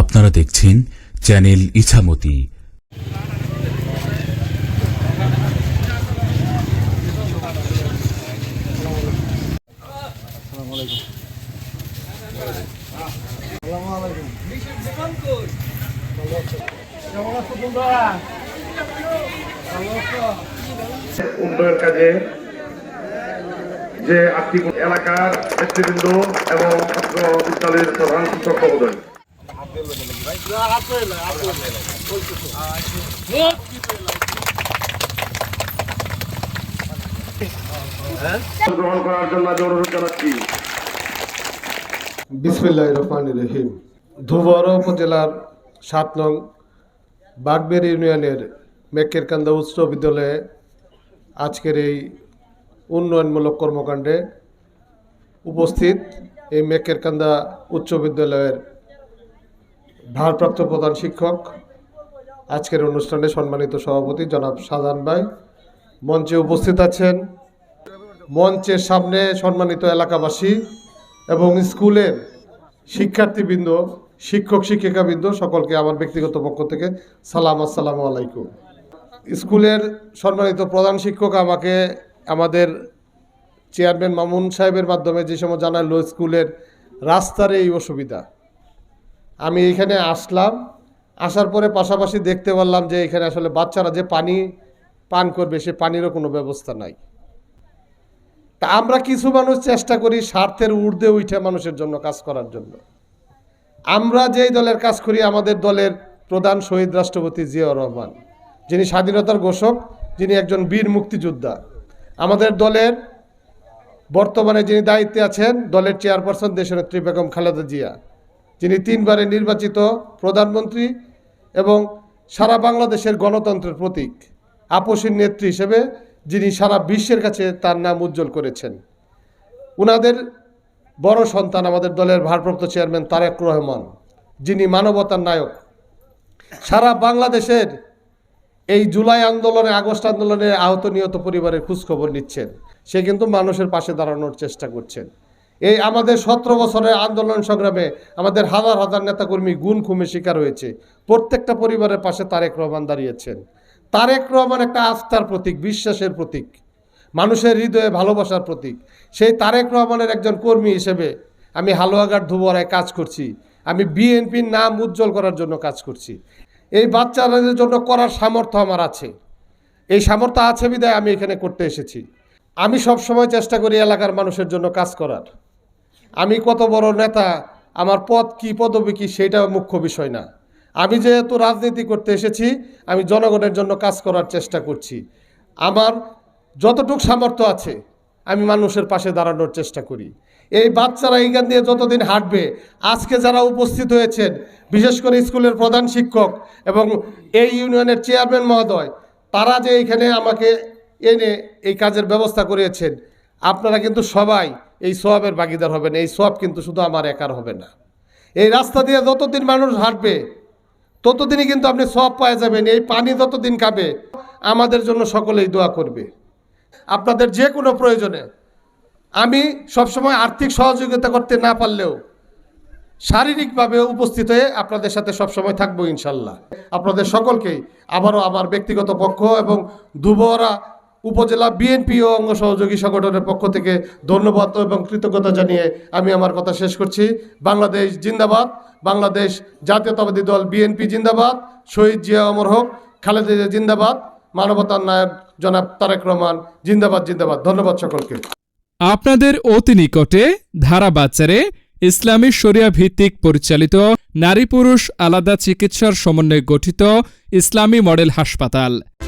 আপনারা দেখছেন চ্যানেল ইছামতি। উন্নয়ন কাজে যে আর্থিক এলাকার নেতৃবৃন্দ এবং ছাত্র বিদ্যালয়ের প্রধান শিক্ষক মহোদয় ধুবড়া উপজেলার সাত নং বাগবের ইউনিয়নের মেকেরকান্দা উচ্চ বিদ্যালয়ে আজকের এই উন্নয়নমূলক কর্মকাণ্ডে উপস্থিত এই মেকেরকান্দা উচ্চ বিদ্যালয়ের ভারপ্রাপ্ত প্রধান শিক্ষক, আজকের অনুষ্ঠানে সম্মানিত সভাপতি জনাব শাহজাহান ভাই। মঞ্চে উপস্থিত আছেন মঞ্চের সামনে সম্মানিত এলাকাবাসী এবং স্কুলের শিক্ষার্থীবৃন্দ, শিক্ষক শিক্ষিকাবৃন্দ, সকলকে আমার ব্যক্তিগত পক্ষ থেকে সালাম আসসালামু আলাইকুম। স্কুলের সম্মানিত প্রধান শিক্ষক আমাকে আমাদের চেয়ারম্যান মামুন সাহেবের মাধ্যমে যে সময় জানালো স্কুলের রাস্তার এই অসুবিধা আমি এখানে আসলাম, আসার পরে পাশাপাশি দেখতে পারলাম যে এখানে আসলে বাচ্চারা যে পানি পান করবে, সে পানিরও কোনো ব্যবস্থা নাই। তা আমরা কিছু মানুষ চেষ্টা করি স্বার্থের ঊর্ধ্বে উঠে মানুষের জন্য কাজ করার জন্য। আমরা যেই দলের কাজ করি, আমাদের দলের প্রধান শহীদ রাষ্ট্রপতি জিয়াউর রহমান, যিনি স্বাধীনতার ঘোষক, যিনি একজন বীর মুক্তিযোদ্ধা। আমাদের দলের বর্তমানে যিনি দায়িত্বে আছেন, দলের চেয়ারপারসন দেশনেত্রী বেগম খালেদা জিয়া। যিনি তিনবারে নির্বাচিত প্রধানমন্ত্রী এবং সারা বাংলাদেশের গণতন্ত্রের প্রতীক আপসীর নেত্রী হিসেবে যিনি সারা বিশ্বের কাছে তার নাম উজ্জ্বল করেছেন। উনাদের বড় সন্তান আমাদের দলের ভারপ্রাপ্ত চেয়ারম্যান তারেক রহমান, যিনি মানবতার নায়ক। সারা বাংলাদেশের এই জুলাই আন্দোলনে, আগস্ট আন্দোলনে আহত নিহত পরিবারের খোঁজখবর নিচ্ছেন। সে কিন্তু মানুষের পাশে দাঁড়ানোর চেষ্টা করছেন। এই আমাদের সতেরো বছরের আন্দোলন সংগ্রামে আমাদের হাজার হাজার নেতাকর্মী গুণ খুমে শিকার হয়েছে। প্রত্যেকটা পরিবারের পাশে তারেক রহমান দাঁড়িয়েছেন। তারেক রহমান একটা আস্থার প্রতীক, বিশ্বাসের প্রতীক, মানুষের হৃদয়ে ভালোবাসার প্রতীক। সেই তারেক রহমানের একজন কর্মী হিসেবে আমি হালুয়াঘাট ধুবরায় কাজ করছি। আমি বিএনপির নাম উজ্জ্বল করার জন্য কাজ করছি। এই বাচ্চাদের জন্য করার সামর্থ্য আমার আছে। এই সামর্থ্য আছে বিদায় আমি এখানে করতে এসেছি। আমি সব সময় চেষ্টা করি এলাকার মানুষের জন্য কাজ করার। আমি কত বড় নেতা, আমার পদ কি, পদবি কি সেটা মুখ্য বিষয় না। আমি যেহেতু রাজনীতি করতে এসেছি, আমি জনগণের জন্য কাজ করার চেষ্টা করছি। আমার যতটুক সামর্থ্য আছে, আমি মানুষের পাশে দাঁড়ানোর চেষ্টা করি। এই বাচ্চারা এইখান দিয়ে যতদিন হাঁটবে, আজকে যারা উপস্থিত হয়েছেন, বিশেষ করে স্কুলের প্রধান শিক্ষক এবং এই ইউনিয়নের চেয়ারম্যান মহোদয়, তারা যে এখানে আমাকে এনে এই কাজের ব্যবস্থা করিয়েছেন, আপনারা কিন্তু সবাই এই সোয়াবের ভাগিদার হবেন, এই সোয়াব কিন্তু শুধু আমার একার হবে না। এই রাস্তা দিয়ে যতদিন মানুষ হাঁটবে, ততদিনই কিন্তু আপনি সব পাওয়া যাবেন, এই পানি যতদিন খাবে, আমাদের জন্য সকলেই দোয়া করবে। আপনাদের যে কোনো প্রয়োজনে, আমি সবসময় আর্থিক সহযোগিতা করতে না পারলেও, শারীরিকভাবে উপস্থিত হয়ে আপনাদের সাথে সবসময় থাকব ইনশাল্লাহ। আপনাদের সকলকেই আবারও আমার ব্যক্তিগত পক্ষ এবং দুবরা উপজেলা বিএনপি ও অঙ্গ সহযোগী সংগঠনের পক্ষ থেকে ধন্যবাদ এবং কৃতজ্ঞতা জানিয়ে আমি আমার কথা শেষ করছি। বাংলাদেশ জিন্দাবাদ। বাংলাদেশ জাতীয়তাবাদী দল বিএনপি জিন্দাবাদ। শহীদ জিয়া অমর হোক, খালেদা জিন্দাবাদ। মানবতার নায়ক জনাব তারেক রহমান জিন্দাবাদ জিন্দাবাদ। ধন্যবাদ সকলকে। আপনাদের অতি নিকটে ধারা বাচ্চারে ইসলামী শরিয়া ভিত্তিক পরিচালিত নারী পুরুষ আলাদা চিকিৎসার সমন্বয়ে গঠিত ইসলামী মডেল হাসপাতাল।